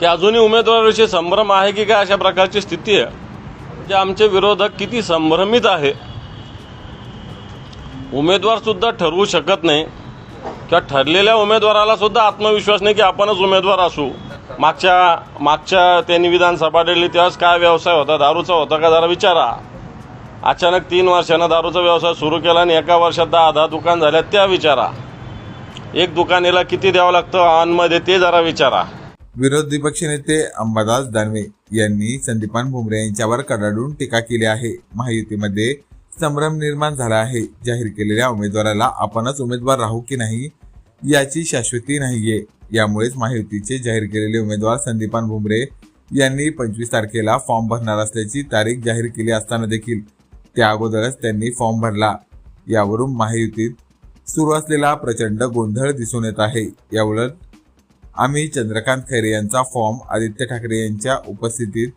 की अजूनही उमेदवाराविषयी संभ्रम आहे की काय अशा प्रकारची स्थिती आहे? जे आमचे विरोधक किती संभ्रमित आहे? उमेदवारसुद्धा ठरवू शकत नाही. किंवा ठरलेल्या उमेदवाराला सुद्धा आत्मविश्वास नाही की आपणच उमेदवार असू. मागच्या मागच्या त्यांनी विधानसभा डेली तेव्हाच काय व्यवसाय होता? दारूचा होता का? जरा विचारा. अचानक तीन वर्षानं दारूचा व्यवसाय सुरू केला आणि एका वर्षात दहा दहा दुकान झाल्या त्या विचारा. एक दुकानीला किती द्यावं लागतं? ऑनमध्ये ते जरा विचारा. विरोधी पक्षनेते अंबादास दानवे यांनी संदीपान भुमरे यांच्यावर कडाडून टीका केली आहे. महायुतीमध्ये संभ्रम निर्माण झाला आहे. जाहीर केलेल्या उमेदवाराला आपणच उमेदवार राहू की नाही याची शाश्वती नाहीये. यामुळेच महायुतीचे जाहीर केलेले उमेदवार संदीपान भुमरे यांनी पंचवीस तारखेला फॉर्म भरणार असल्याची तारीख जाहीर केली असताना देखील त्या अगोदरच त्यांनी फॉर्म भरला. यावरून महायुतीत सुरू असलेला प्रचंड गोंधळ दिसून येत आहे. याउलट आम्ही चंद्रकांत खैरे यांचा फॉर्म आदित्य ठाकरे यांच्या उपस्थितीत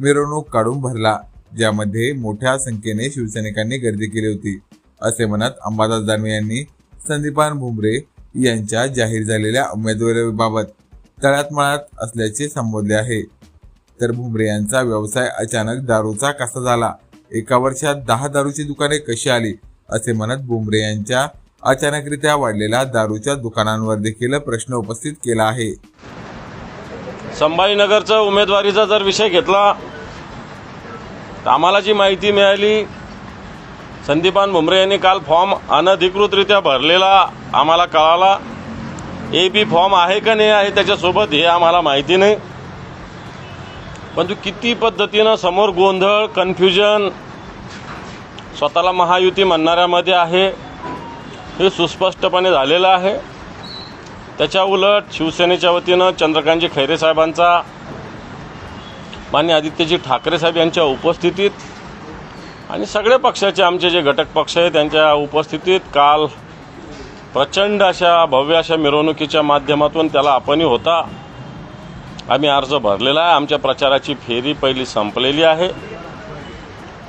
मिरवणूक काढून भरला ज्यामध्ये मोठ्या संख्येने शिवसैनिकांनी गर्दी केली होती असे म्हणत अंबादास दानवे यांनी संदीपान भुमरे यांच्या जाहीर झालेल्या उमेदवारीबाबत तळ्यात मळात असल्याचे संबोधले आहे. तर भुमरे यांचा व्यवसाय अचानक दारूचा कसा झाला. एका वर्षात दहा दारूची दुकाने कशी आली असे म्हणत भुमरे यांच्या अचानकरित्या वाढलेल्या दारूच्या दुकानांवर देखील प्रश्न उपस्थित केला आहे. संभाजीनगरचा उमेदवारीचा जर विषय घेतला तर आम्हाला जी माहिती मिळाली संदीपान भुमरे यांनी काल फॉर्म अनधिकृतरित्या भरलेला आम्हाला कळाला. ए बी फॉर्म आहे का नाही आहे त्याच्यासोबत हे आम्हाला माहिती नाही. पण तू किती पद्धतीनं समोर गोंधळ कन्फ्युजन स्वतःला महायुती म्हणणाऱ्यामध्ये आहे. हे सुस्पष्टपणे झालेलं आहे. त्याच्या उलट शिवसेनेच्या वतीनं चंद्रकांतजी खैरे साहेबांचा मान्य आदित्यजी ठाकरे साहेब यांच्या उपस्थितीत आणि सगळे पक्षाचे आमचे जे घटक पक्ष आहेत त्यांच्या उपस्थितीत काल प्रचंड अशा भव्य अशा मिरवणुकीच्या माध्यमातून त्याला आपणही होता. आम्ही अर्ज भरलेला आहे. आमच्या प्रचाराची फेरी पहिली संपलेली आहे.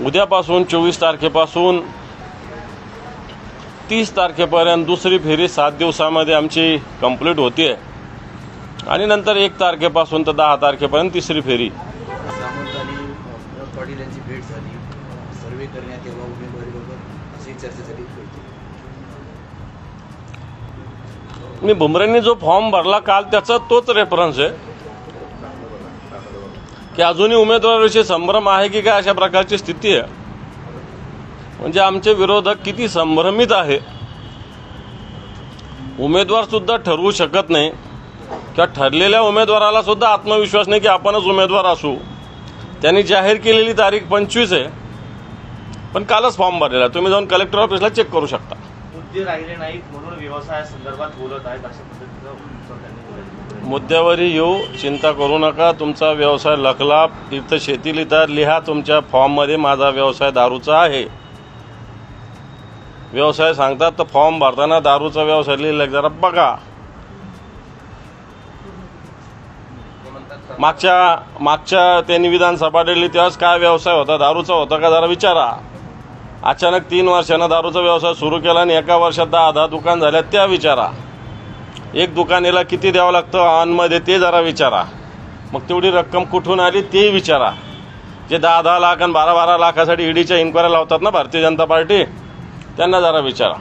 उद्यापासून चोवीस तारखेपासून तीस तारखेपर्यंत दुसरी फेरी सात दिवसामध्ये आमची कंप्लीट होती आणि नंतर एक तारखेपासून तर दहा तारखेपर्यंत तिसरी फेरी. सामंत आणि पाटील यांची भेट झाली. सर्वे करण्यात यावा उमेदवारीबाबत अशी मी भुमरेंनी जो फॉर्म भरला काल त्याचा तोच रेफरन्स आहे. की अजूनही उमेदवाराविषयी संभ्रम आहे की काय अशा प्रकारची स्थिती आहे. म्हणजे आमचे विरोधक किती संभ्रमित आहे. उमेदवार सुद्धा ठरवू शकत नाही. किंवा ठरलेल्या उमेदवाराला सुद्धा आत्मविश्वास नाही की आपणच उमेदवार असू. त्यांनी जाहीर केलेली तारीख पंचवीस आहे. पण कालच फॉर्म भरलेला. तुम्ही जाऊन कलेक्टर ऑफिसला चेक करू शकता. मुद्दे राहिले नाहीत म्हणून व्यवसायासंदर्भात बोलत आहेत अशा पद्धतीचं उत्तर त्यांनी दिलं. मुद्द्यावर येऊ. चिंता करू नका. तुमचा व्यवसाय लखलाप इथं शेती लिहितात लिहा. तुमच्या फॉर्ममध्ये माझा व्यवसाय दारूचा आहे. व्यवसाय सांगतात तर फॉर्म भरताना दारूचा व्यवसाय लिहिला की जरा बघा. मागच्या मागच्या त्यांनी विधानसभा दिली तेव्हाच काय व्यवसाय होता? दारूचा होता का? जरा विचारा. अचानक तीन वर्षानं दारूचा व्यवसाय सुरू केला आणि एका वर्षात दहा दहा दुकान झाल्या त्या विचारा. एक दुकानीला किती द्यावं लागतं? ऑनमध्ये ते जरा विचारा. मग तेवढी रक्कम कुठून आली ते विचारा. जे दहा दहा लाख आणि बारा बारा लाखासाठी ईडीच्या इन्क्वायऱ्या लावतात ना भारतीय जनता पार्टी? त्यांना जरा विचारा.